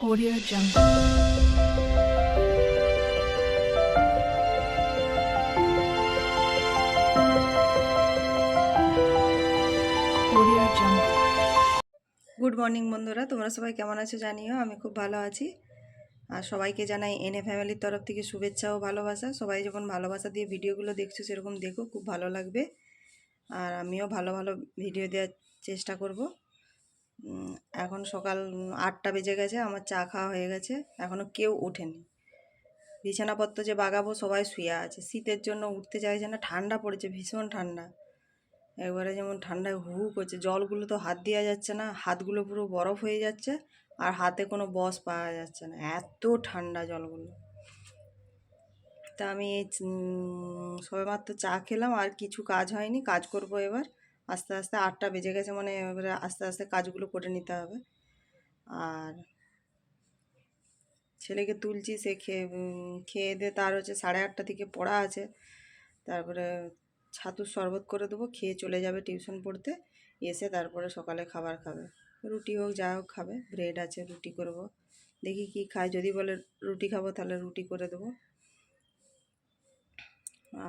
Audio Jungle. Good morning বন্ধুরা। তোমরা সবাই কেমন আছো জানিও? আমি খুব ভালো আছি। আর সবাইকে জানাই এনএ ফ্যামিলির তরফ থেকে শুভেচ্ছা ও ভালোবাসা। সবাই যখন ভালোবাসা দিয়ে ভিডিওগুলো দেখছ, সেরকম দেখো, খুব ভালো লাগবে। আর আমিও ভালো ভালো ভিডিও দেওয়ার চেষ্টা করব। এখন সকাল আটটা বেজে গেছে, আমার চা খাওয়া হয়ে গেছে এখনও কেউ ওঠেনি। বিছানাপত্র যে বাগাবো, সবাই শুয়ে আছে। শীতের জন্য উঠতে চাইছে না, ঠান্ডা পড়েছে, ভীষণ ঠান্ডা। একবারে যেমন ঠান্ডায় হু করছে, জলগুলো তো হাত দেওয়া যাচ্ছে না, হাতগুলো পুরো বরফ হয়ে যাচ্ছে, আর হাতে কোনো বস পাওয়া যাচ্ছে না, এত ঠান্ডা জলগুলো। তা আমি সবেমাত্র চা খেলাম, আর কিছু কাজ হয়নি, কাজ করব এবার। আস্তে আস্তে আটটা বেজে গেছে মানে এবারে আস্তে আস্তে কাজগুলো করে নিতে হবে। আর ছেলেকে তুলছি, সে খেয়ে খেয়ে দিয়ে তার হচ্ছে সাড়ে আটটা থেকে পড়া আছে। তারপরে ছাতুর শরবত করে দেবো, খেয়ে চলে যাবে টিউশন পড়তে। এসে তারপরে সকালে খাবার খাবে। রুটি হোক, যা হোক খাবে, ব্রেড আছে, রুটি করব। দেখি কি খায়, যদি বলে রুটি খাব তাহলে রুটি করে দেবো।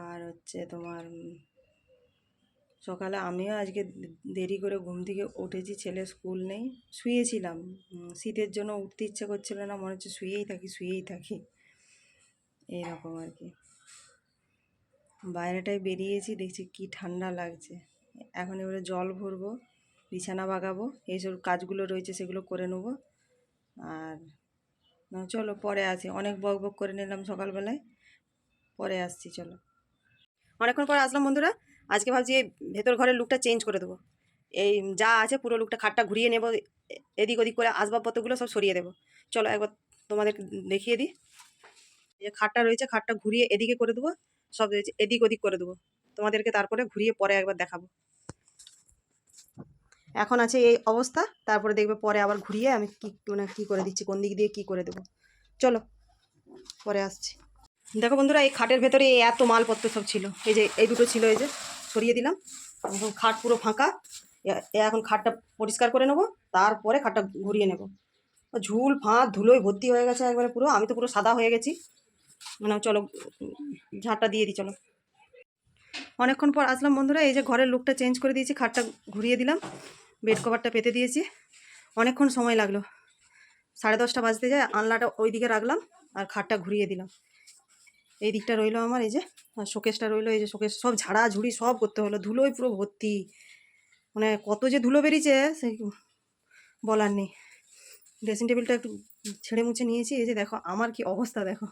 আর হচ্ছে তোমার সকালে আমিও আজকে দেরি করে ঘুম থেকে উঠেছি, ছেলে স্কুল নেই, শুয়েছিলাম। শীতের জন্য উঠতে ইচ্ছে করছিল না, মনে হচ্ছে শুয়েই থাকি শুয়েই থাকি। এইরকম আর কি। বাইরেটায় বেরিয়েছি, দেখছি কি ঠান্ডা লাগছে। এখন এবারে জল ভরবো, বিছানা বাগাবো, এইসব কাজগুলো রয়েছে সেগুলো করে নেব। আর চলো পরে আসি। অনেক বক বক করে নিলাম সকালবেলায়। পরে আসছি, চলো। অনেকক্ষণ পরে আসলাম বন্ধুরা। আজকে ভাবছি এই ভেতর ঘরের লুকটা চেঞ্জ করে দেবো। এই যা আছে পুরো লুকটা খাটটা ঘুরিয়ে নেব, এদিক ওদিক করে আসবাবপত্রগুলো সব সরিয়ে দেবো। চলো একবার তোমাদের দেখিয়ে দিই। যে খাটটা রয়েছে, খাটটা ঘুরিয়ে এদিকে করে দেবো, সব রয়েছে, এদিক ওদিক করে দেবো। তোমাদেরকে তারপরে ঘুরিয়ে পরে একবার দেখাবো। এখন আছে এই অবস্থা, তারপরে দেখবে পরে আবার ঘুরিয়ে আমি কি মানে কী করে দিচ্ছি, কোন দিক দিয়ে কী করে দেবো। চলো, পরে আসছি। দেখো বন্ধুরা, এই খাটের ভেতরে এত মালপত্র সব ছিল। এই যে, এই দুটো ছিল এই যে। সরিয়ে দিলাম। এখন খাট পুরো ফাঁকা। এখন খাটটা পরিষ্কার করে নেব, তারপরে খাটটা ঘুরিয়ে নেব। ঝুল, ফাঁদ, ধুলোয় ভর্তি হয়ে গেছে একবারে পুরো। আমি তো পুরো সাদা হয়ে গেছি। মানে চলো, ঝাঁটটা দিয়ে দিই, চলো। অনেকক্ষণ পর আসলাম বন্ধুরা, এই যে ঘরের লুকটা চেঞ্জ করে দিয়েছি, খাটটা ঘুরিয়ে দিলাম। বেড কভারটা পেতে দিয়েছি। অনেকক্ষণ সময় লাগল। সাড়ে দশটা বাজতে যায় আনলাটা ওই দিকে রাখলাম আর খাটটা ঘুরিয়ে দিলাম। এই দিকটা রইল আমার, এই যে শোকেসটা রইল, এই যে শোকেস, সব ঝাড়া ঝুড়ি সব করতে হলো ধুলোয় পুরো ভর্তি। মানে কত যে ধুলো বেরিয়েছে সে বলার নেই। ড্রেসিং টেবিলটা একটু ছেড়ে মুছে নিয়েছি, এই যে দেখো, আমার কি অবস্থা দেখো।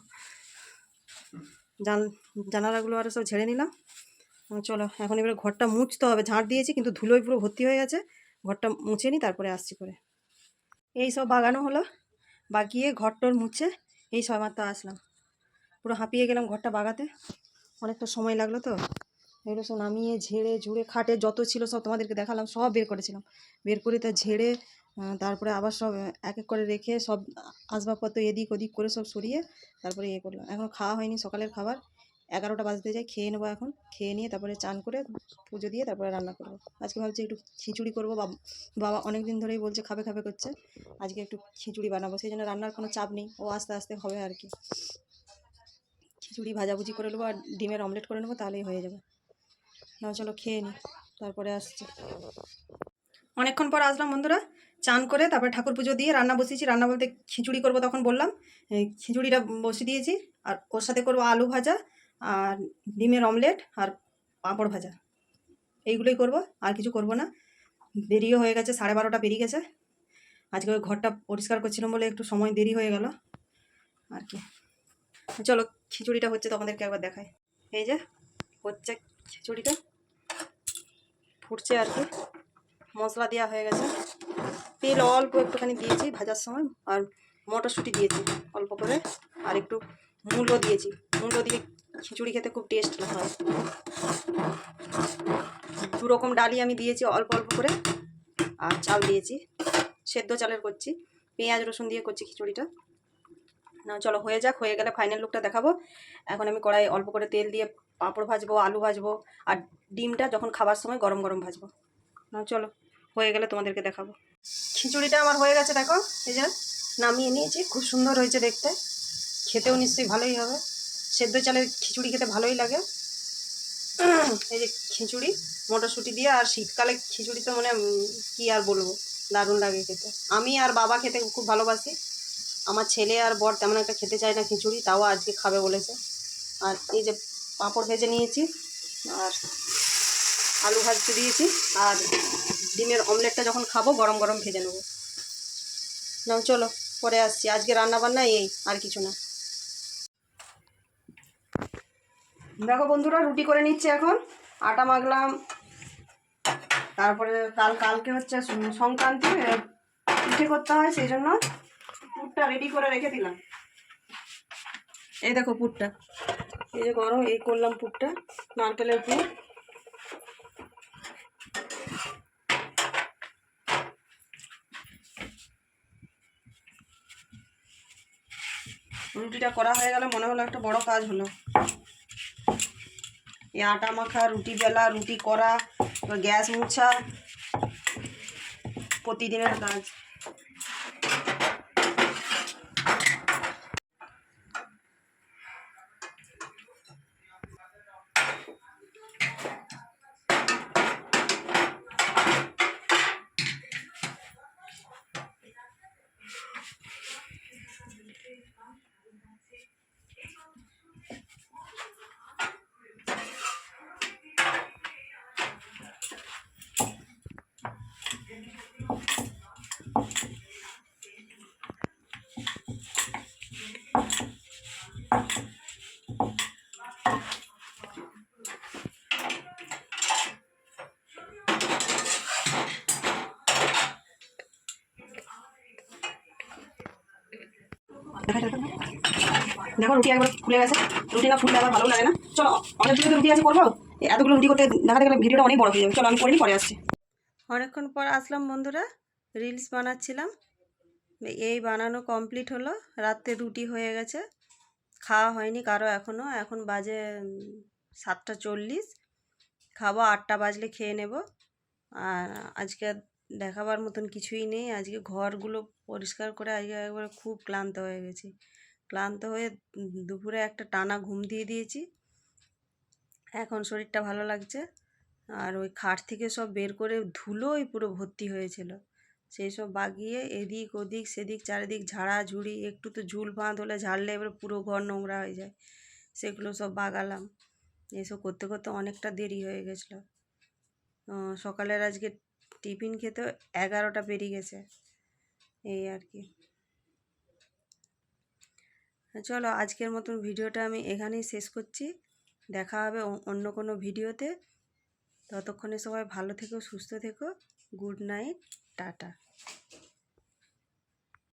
জান, জানালাগুলো আরও সব ঝেড়ে নিলাম। চলো, এখন এবারে ঘরটা মুছতে হবে, ঝাঁট দিয়েছি, কিন্তু ধুলোয় পুরো ভর্তি হয়ে গেছে। ঘরটা মুছে নিই তারপরে আসছি করে। এই সব বাগানো হলো, বাগিয়ে ঘরটর মুছে, এই সবেমাত্র আসলাম। পুরো হাঁপিয়ে গেলাম ঘরটা বাগাতে। অনেকটা সময় লাগল তো। এগুলো সব নামিয়ে, ঝেড়ে, ঝুড়ে, খাটে যত ছিল সব তোমাদেরকে দেখালাম, সব বের করেছিলাম। বের করে তা ঝেড়ে তারপরে আবার সব এক এক করে রেখে সব আসবাবপত্র এদিক ওদিক করে সব সরিয়ে তারপরে ইয়ে করলাম। এখন খাওয়া হয়নি সকালের খাবার। এগারোটা বাজতে যায়, খেয়ে নেব এখন। খেয়ে নিয়ে তারপরে চান করে পুজো দিয়ে তারপরে রান্না করব। আজকে ভাবছি একটু খিচুড়ি করব। বাবা অনেক দিন ধরেই বলছে খাবে খাবে করছে। আজকে একটু খিচুড়ি বানাবো। সেই জন্য রান্নার কোনো চাপ নেই। ও আস্তে আস্তে হবে আর কি। খিচুড়ি ভাজাভুজি করে নেব আর ডিমের অমলেট করে নেব, তাহলেই হয়ে যাবে। না চলো খেয়ে নিই তারপরে আসছি। অনেকক্ষণ পর আসলাম বন্ধুরা, চান করে তারপরে ঠাকুর পুজো দিয়ে রান্না বসিয়েছি। রান্না বলতে খিচুড়ি করব তখন বললাম খিচুড়িটা বসিয়ে দিয়েছি, আর ওর সাথে করব আলু ভাজা আর ডিমের অমলেট আর পাঁপড় ভাজা। এইগুলোই করব, আর কিছু করব না। দেরিও হয়ে গেছে, সাড়ে বারোটা পেরিয়ে গেছে। আজকে ওই ঘরটা পরিষ্কার করছিলাম বলে একটু সময় দেরি হয়ে গেল। আর কি। চলো খিচুড়িটা হচ্ছে তোমাদেরকে একবার দেখায় এই যে, হচ্ছে খিচুড়িটা। ফুটছে আর কি। মশলা দেওয়া হয়ে গেছে। তেল অল্প একটুখানি দিয়েছি ভাজার সময়, আর মটরশুঁটি দিয়েছি অল্প করে। আর একটু মূল্য দিয়েছি। মূল্য দিয়ে খিচুড়ি খেতে খুব টেস্ট হয়। দু রকম ডালি আমি দিয়েছি অল্প অল্প করে। আর চাল দিয়েছি। সেদ্ধ চালের করছি। পেঁয়াজ রসুন দিয়ে করছি খিচুড়িটা। না, চলো হয়ে যাক, হয়ে গেলে ফাইনাল লুকটা দেখাবো। এখন আমি কড়াই অল্প করে তেল দিয়ে পাঁপড় ভাজবো, আলু ভাজবো, আর ডিমটা যখন খাবার সময় গরম গরম ভাজবো। না চলো, হয়ে গেলে তোমাদেরকে দেখাবো। খিচুড়িটা আমার হয়ে গেছে, দেখো, এই যে নামিয়ে নিয়েছি, খুব সুন্দর হয়েছে দেখতে। খেতেও নিশ্চয়ই ভালোই হবে। সেদ্ধ চালের খিচুড়ি খেতে ভালোই লাগে। এই যে খিচুড়ি, মটরশুঁটি দিয়ে, আর শীতকালে খিচুড়ি তো মানে কি আর বলব, দারুণ লাগে খেতে। আমি আর বাবা খেতে খুব ভালোবাসি। আমার ছেলে আর বর তেমন একটা খেতে চায় না খিচুড়ি, তাও আজকে খাবে বলেছে। আর এই যে পাঁপড় ভেজে নিয়েছি, আর আলু ভাজতে দিয়েছি, আর ডিমের অমলেটটা যখন খাব, গরম গরম ভেজে নেব। নাও, চলো, পরে আসছি। আজকে রান্না বান্না এই, আর কিছু না। দেখো বন্ধুরা, রুটি করে নিচ্ছে এখন। আটা মাখলাম। তারপরে কাল, কালকে হচ্ছে সংক্রান্তি পিঠে করতে হয়, সেই জন্য। পুরটা রেডি করে রেখে দিলাম এই দেখো পুরটা এই যে গরম, এই করলাম পুরটা নারকেলের পুর। রুটিটা করা হয়ে গেলে মনে হলো একটা বড় কাজ হলো। এই আটা মাখা, রুটি বেলা, রুটি করা গ্যাস মুছা। প্রতিদিনের কাজ। দেখো, রুটি একবার ফুলে গেছে। রুটি না ফুললে আবার ভালো লাগে না। চলো অনেকগুলো রুটি আছে, করব। এতগুলো রুটি করতে দেখাতে গেলে ভিডিওটা অনেক বড় হয়ে যাবে। চলো, আমি করিনি পরে আসছি। অনেকক্ষণ পর আসলাম বন্ধুরা, রিলস বানাচ্ছিলাম। এই বানানো কমপ্লিট হলো, রাত্রে রুটি হয়ে গেছে। খাওয়া হয়নি কারও এখনও এখন বাজে সাতটা চল্লিশ। খাব, আটটা বাজলে খেয়ে নেব। আর আজকে দেখাবার মতন কিছুই নেই। আজকে ঘরগুলো পরিষ্কার করে আজকে একবারে খুব ক্লান্ত হয়ে গেছি। ক্লান্ত হয়ে দুপুরে একটা টানা ঘুম দিয়ে দিয়েছি। এখন শরীরটা ভালো লাগছে। আর ওই খাট থেকে সব বের করে ধুলোই পুরো ভর্তি হয়েছিল। সেই সব বাগিয়ে এদিক ওদিক সেদিক চারিদিক ঝাড়াঝুড়ি, একটু তো ঝুল বাঁধ হলে ঝাড়লে এবার পুরো ঘর নোংরা হয়ে যায়। সেগুলো সব বাগালাম। এসব করতে করতে অনেকটা দেরি হয়ে গেছিল। সকালের আজকে টিফিন খেতে এগারোটা পেরিয়ে গেছে। এই আর কি। চলো আজকের মতন ভিডিওটা আমি এখানেই শেষ করছি। দেখা হবে অন্য কোনো ভিডিওতে। ততক্ষণে সবাই ভালো থেকো, সুস্থ থেকো। Good night, tata.